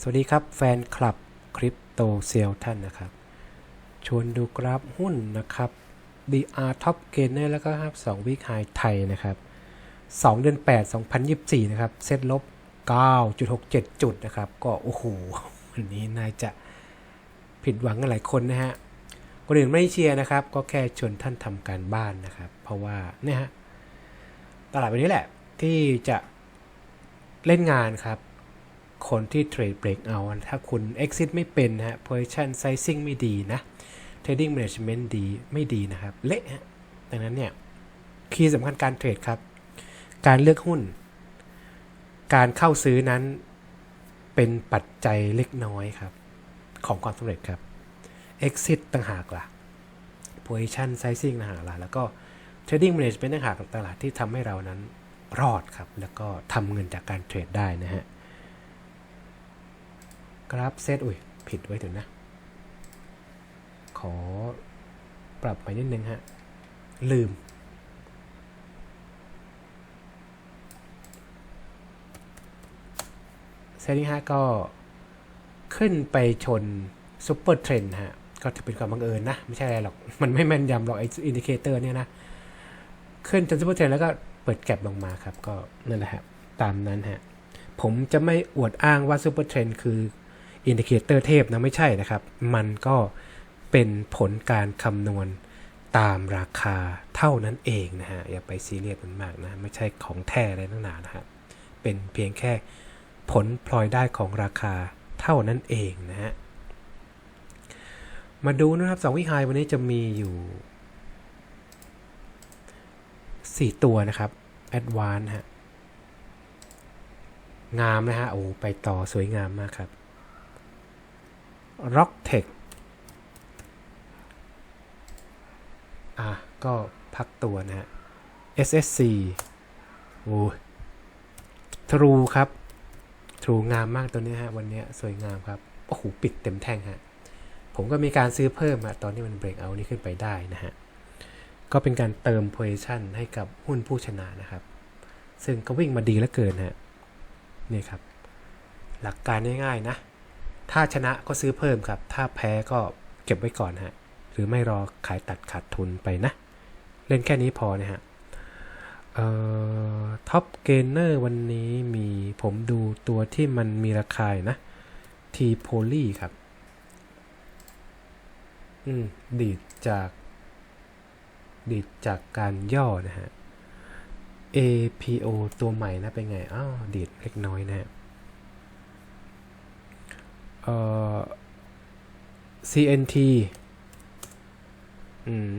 สวัสดีครับแฟนคลับคริปโตเซลท่านนะครับ ชวนดูกราฟหุ้นนะครับ DR Top Gainer แล้วก็ครับ2วิกไฮไทยนะครับ 2 เดือน 8 2024 นะครับ เซตลบ 9.67 จุดนะครับ ก็โอ้โห วันนี้น่าจะผิดหวังกันหลายคนนะฮะ คนอื่นไม่เชียร์นะครับ ก็แค่ชวนท่านทำการบ้านนะครับ เพราะว่าเนี่ยฮะ ตลาดวันนี้แหละที่จะเล่นงานครับ คนที่เทรดเบรกเอา ถ้าคุณ exit ไม่เป็นนะฮะ position sizing ไม่ดีนะ trading management ดีไม่ดีนะครับ เละฮะดังนั้นเนี่ย คีย์สำคัญการเทรดครับ การเลือกหุ้น การเข้าซื้อนั้นเป็นปัจจัยเล็กน้อยครับ ของความสำเร็จครับ exit ต่างหากล่ะ position sizing ต่างหากล่ะ แล้วก็ trading management ต่างหากตลาดที่ทำให้เรานั้นรอดครับ แล้วก็ทำเงินจากการเทรดได้นะฮะ กราฟเซตอุ้ย ผิดไว้ถึงนะ ขอปรับไปนิดนึงฮะ ลืม เซตนี้ฮะก็ขึ้นไปชนซูเปอร์เทรนฮะ ก็ถือเป็นความบังเอิญนะ ไม่ใช่อะไรหรอก มันไม่แม่นยำหรอกไออินดิเคเตอร์เนี่ยนะ ขึ้นจนซูเปอร์เทรนแล้วก็เปิดแก็บลงมาครับ ก็นั่นแหละฮะ ตามนั้นฮะผมจะไม่อวดอ้างว่าซูเปอร์เทรนคือ อินดิเคเตอร์เทพนะไม่ใช่นะครับ มันก็เป็นผลการคำนวณตามราคาเท่านั้นเองนะฮะ อย่าไปซีเรียสมันมากนะ ไม่ใช่ของแท้อะไรตั้งนานนะฮะ เป็นเพียงแค่ผลพลอยได้ของราคาเท่านั้นเองนะฮะ มาดูนะครับสองวิหายวันนี้จะมีอยู่ 4 ตัวนะครับ Advance ฮะ งามนะฮะ โอ้ ไปต่อสวยงามมากครับ Rock Tech อะ ก็พักตัวนะฮะ SSC โอ้ True ครับ True งามมากตัวนี้ฮะ วันนี้สวยงามครับ โอ้โห ปิดเต็มแท่งฮะ ผมก็มีการซื้อเพิ่มอะตอนที่มันเบรกเอานี่ขึ้นไปได้นะฮะ ก็เป็นการเติม position ให้กับหุ้นผู้ชนะนะครับ ซึ่งก็วิ่งมาดีเหลือเกินฮะ นี่ครับ หลักการง่ายๆนะ ถ้าชนะก็ซื้อเพิ่มครับ ถ้าแพ้ก็เก็บไว้ก่อนฮะ หรือไม่รอขายตัดขาดทุนไปนะ เล่นแค่นี้พอนะฮะเอ่อท็อปเกนเนอร์วันนี้มีผมดูตัวที่มันมีราคานะทีโพลีครับ อืม ดีดจาก ดีดจากการย่อนะฮะ APO ตัวใหม่นะเป็นไง อ้าว ดีดเล็กน้อยนะฮะ CNT อืม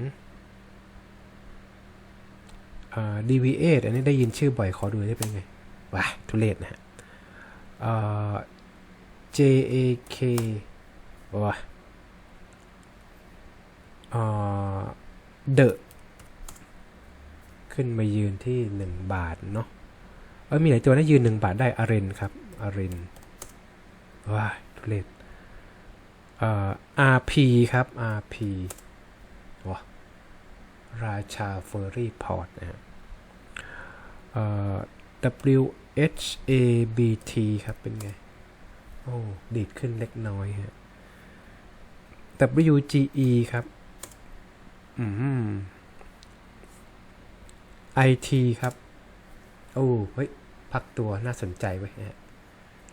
เอ่อ DV8 อันนี้ได้ยินชื่อบ่อยขอดูได้เป็นไงว้าทุเรศนะฮะเอ่อ JAK ว้าเอ่อ The ขึ้นมายืนที่ 1 บาทเนาะเออมีหลายตัวนะยืน 1 บาทได้อารินครับอารินว้า เรศเอ่อ RP ครับ RP ว้าราชาเฟอร์รี่พอร์ตนะฮะเอ่อ WHABT ครับ เป็นไง โอ้ ดีดขึ้นเล็กน้อยฮะ WGE ครับ อืม IT ครับ โอ้ เฮ้ย พักตัวน่าสนใจไว้นะฮะ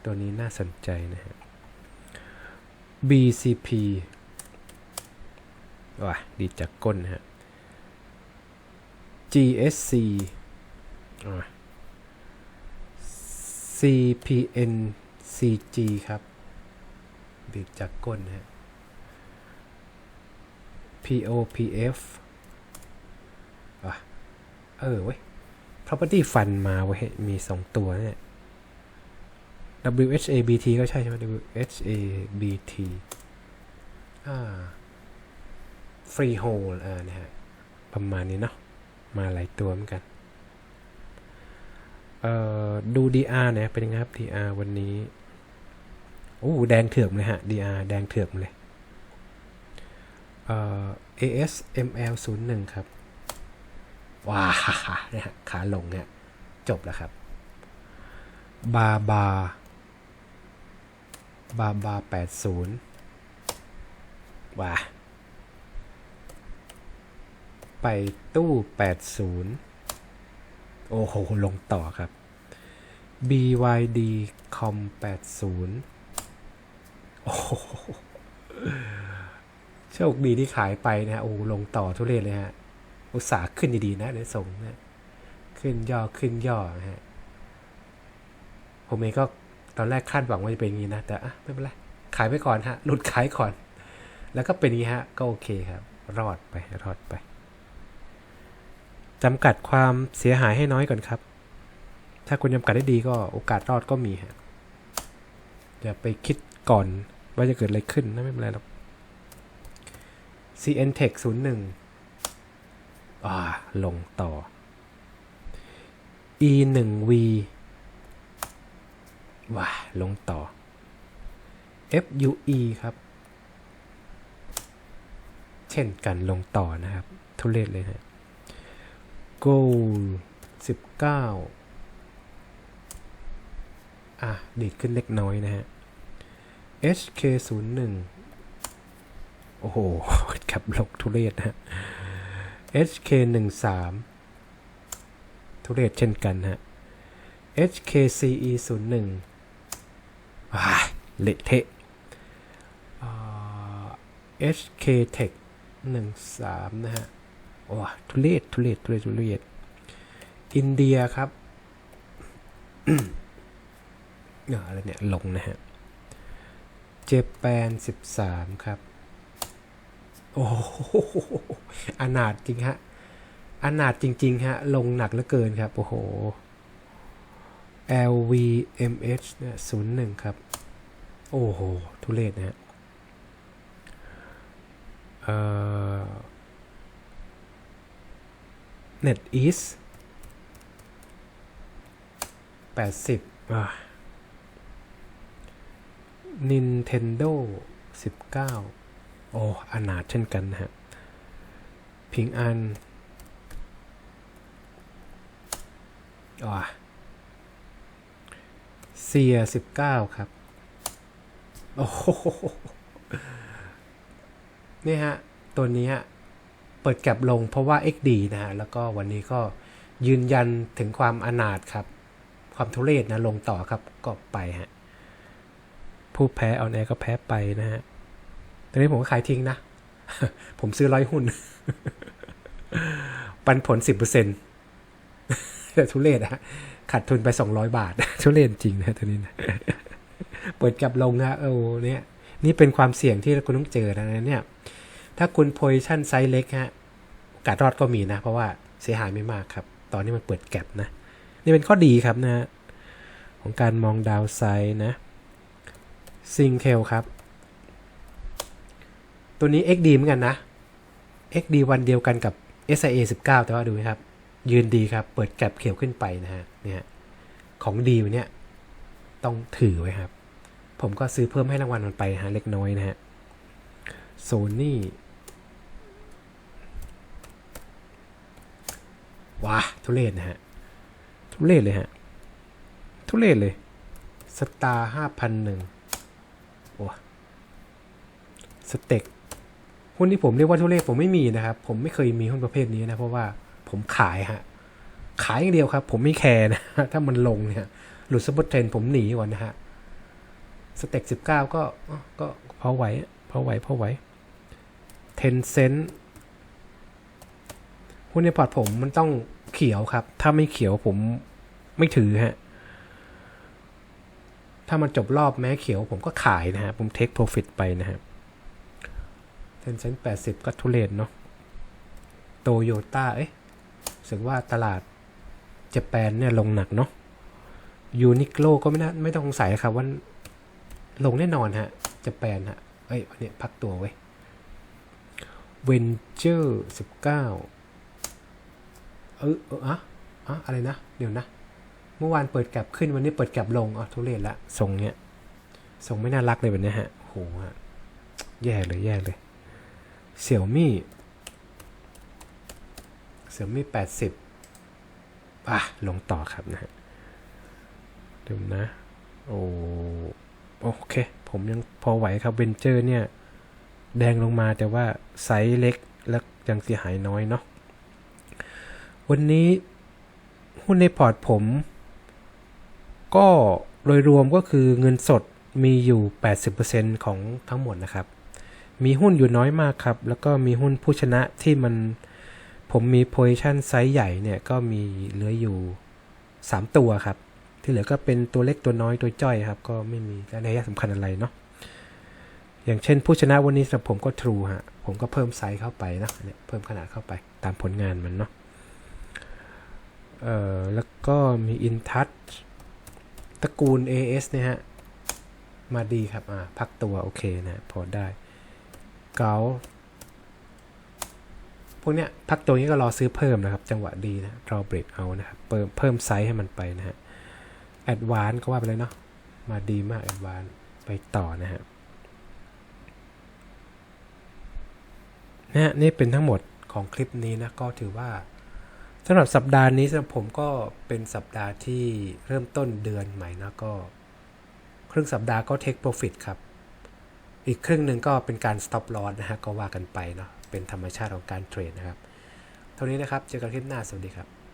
ตัวนี้น่าสนใจนะฮะ BCP ว่ะดีจากก้นนะฮะ GSC อะ CPN CG ครับ ดีจากก้นนะฮะ POPF อะเออเว้ย property fund มาเว้ย มีสองตัวเนี่ย WHABT ก็ใช่ใช่ไหม WHABT อ่า freehold อ่านะฮะ ประมาณนี้เนาะ มาหลายตัวเหมือนกัน เอ่อ ดู DR เนี่ยเป็นยังไงครับ DR วันนี้ โอ้แดงเถือกเลยฮะ DR แดงเถือกเลย เอ่อ ASML 01 ครับ ว้าเนี่ยฮะขาลงเนี่ยจบแล้วครับ บาบา บาบาแปดศูนย์ว้าไปตู้แปดศูนย์โอ้โห ลงต่อครับ BYD com 80 โอ้โหโชคดีที่ขายไปนะฮะ โอ้ลงต่อทุเรศเลยฮะ อุตสาห์ขึ้นดีๆนะในส่งนะ ขึ้นย่อ ขึ้นย่อฮะ ผมเองก็ ตอนแรกคาดหวังว่าจะเป็นอย่างนี้นะ แต่อะไม่เป็นไร ขายไปก่อนฮะ หลุดขายก่อน แล้วก็เป็นอย่างนี้ฮะ ก็โอเคครับ รอดไป รอดไปจำกัดความเสียหายให้น้อยก่อนครับ ถ้าคุณจำกัดได้ดีก็โอกาสรอดก็มีฮะ อย่าไปคิดก่อนว่าจะเกิดอะไรขึ้นนะไม่เป็นไรหรอก CN Tech 01อ่าลงต่อ E 1 V ว้าลงต่อ FUE ครับ เช่นกันลงต่อนะครับ ทุเรศเลยนะ Go 19 อะ ดีดขึ้นเล็กน้อยนะฮะ HK 0 1โอ้โหขับลกทุเรศนะฮะ HK 1 3ทุเรศเช่นกันฮะ HKCE 0 1 เละเทะ HK Tech 1 3 นะฮะ โอ้ทุเรศทุเรศทุเรศทุเรศอินเดียครับเอะไรเนี่ย ลงนะฮะ เจแปนสิบสามครับ โอ้โหอนาถจริงฮะอนาถจริง ๆ ฮะ ลงหนักเหลือเกินครับ โอ้โห LVMH เนี่ยศูนย์หนึ่งครับ โอ้โห ทุเรศนะฮะเอ่อ NetEase แปดสิบอ่า Nintendo 19 โอ้อนาถเช่นกันนะฮะ พิงอันอ่า เซีย19ครับ โอ้โหนี่ฮะ ตัวนี้เปิดแก็บลงเพราะว่า XD นะฮะ แล้วก็วันนี้ก็ยืนยันถึงความอนาถครับ ความทุเรศนะลงต่อครับก็ไปฮะ ผู้แพ้เอาแอร์ก็แพ้ไปนะฮะตอนนี้ผมขายทิ้งนะ ผมซื้อร้อยหุ้น ปันผลสิบเปอร์เซ็นต์ ทุเรศอะขาดทุนไปสองร้อยบาท ทุเรศจริงนะตัวนี้นะเปิดกลับลงนะเออเนี่ย นี่เป็นความเสี่ยงที่คุณต้องเจอนะเนี่ย ถ้าคุณโพซิชันไซส์เล็กฮะโอกาสรอดก็มีนะ เพราะว่าเสียหายไม่มากครับ ตอนนี้มันเปิดแก็บนะ นี่เป็นข้อดีครับนะ ของการมองดาวไซด์นะซิงเทลครับ ตัวนี้ XD เหมือนกันนะ XD วันเดียวกันกับ SIA 19 แต่ว่าดูนะครับ ยืนดีครับ เปิดแก็บเขียวขึ้นไปนะฮะเนี่ยของดีเนี่ยต้องถือไว้ครับ ผมก็ซื้อเพิ่มให้รางวัลมันไปฮะเล็กน้อยนะฮะโซนี่ว้าทุเรศนะฮะ ทุเรศเลยฮะ ทุเรศเลยสตาร์ห้าพันหนึ่งโอ้สเต็กหุ้นที่ผมเรียกว่าทุเรศผมไม่มีนะครับ ผมไม่เคยมีหุ้นประเภทนี้นะ เพราะว่า ผมขายฮะ ขายอย่างเดียวครับ ผมไม่แคร์นะถ้ามันลงเนี่ย หลุดซับเปอร์เทรนผมหนีก่อนนะฮะสเต็กสิบเก้าก็ก็พอไหวพอไหวพอไหวเทนเซนหุ้นในพอร์ตผมมันต้องเขียวครับ ถ้าไม่เขียวผมไม่ถือฮะ ถ้ามันจบรอบแม้เขียวผมก็ขายนะฮะ ผมเทคโปรฟิตไปนะฮะเทนเซนแปดสิบก็ทุเรศเนาะโตโยต้าเอ๊ะ รู้สึกว่าตลาดเจแปนเนี่ยลงหนักเนาะยูนิโคลก็ไม่น่าไม่ต้องสงสัยครับว่าลงแน่นอนฮะเจแปนฮะเอ้ยเนี่ยพักตัวไว้เวนเจอร์สิบเก้าเออเอออะอะอะไรนะ เดี๋ยวนะ เมื่อวานเปิดแก็บขึ้นวันนี้เปิดแก็บลงอ๋อทุเรศละทรงเนี้ยทรงไม่น่ารักเลยแบบเนี้ยฮะโหฮะแย่เลยแย่เลยเสี่ยวมี่ เสี่ยมี่แปดสิบอะลงต่อครับนะฮะดี๋ยวนะ โอ้โอเคผมผมยังพอไหวครับเวนเจอร์เนี่ย แดงลงมาแต่ว่าไซส์เล็กและยังเสียหายน้อยเนาะวันนี้หุ้นในพอร์ตผม ก็โดยรวมก็คือเงินสดมีอยู่ 80%ของทั้งหมดนะครับ มีหุ้นอยู่น้อยมากครับ แล้วก็มีหุ้นผู้ชนะที่มัน ผมมี position ไซส์ใหญ่เนี่ยก็มีเหลืออยู่ 3 ตัวครับ ที่เหลือก็เป็นตัวเล็กตัวน้อยตัวจ้อยครับ ก็ไม่มีนัยสำคัญอะไรเนาะอย่างเช่นผู้ชนะวันนี้สำหรับผมก็ True ฮะ ผมก็เพิ่มไซส์เข้าไปนะเนี่ยเพิ่มขนาดเข้าไปตามผลงานมันเนาะเอ่อแล้วก็มี InTouch ตระกูล AS เนี่ยฮะ มาดีครับ อ่า พักตัว โอเคนะ พอได้ เกา วกเนี้ยพักตัวนี้ก็รอซื้อเพิ่มนะครับ จังหวะดีนะรอเบรกเอานะครับเพิ่มเพิ่มไซส์ให้มันไปนะฮะแอดวานก็ว่าไปเลยเนาะมาดีมากแอดวานไปต่อนะฮะนะนี่เป็นทั้งหมดของคลิปนี้นะก็ถือว่าสำหรับสัปดาห์นี้สำหรับผมก็เป็นสัปดาห์ที่เริ่มต้นเดือนใหม่นะก็ ครึ่งสัปดาห์ก็ take profit ครับ อีกครึ่งหนึ่งก็เป็นการ stop loss นะฮะก็ว่ากันไปเนาะ เป็นธรรมชาติของการเทรดนะครับ เท่านี้นะครับ เจอกันคลิปหน้า สวัสดีครับ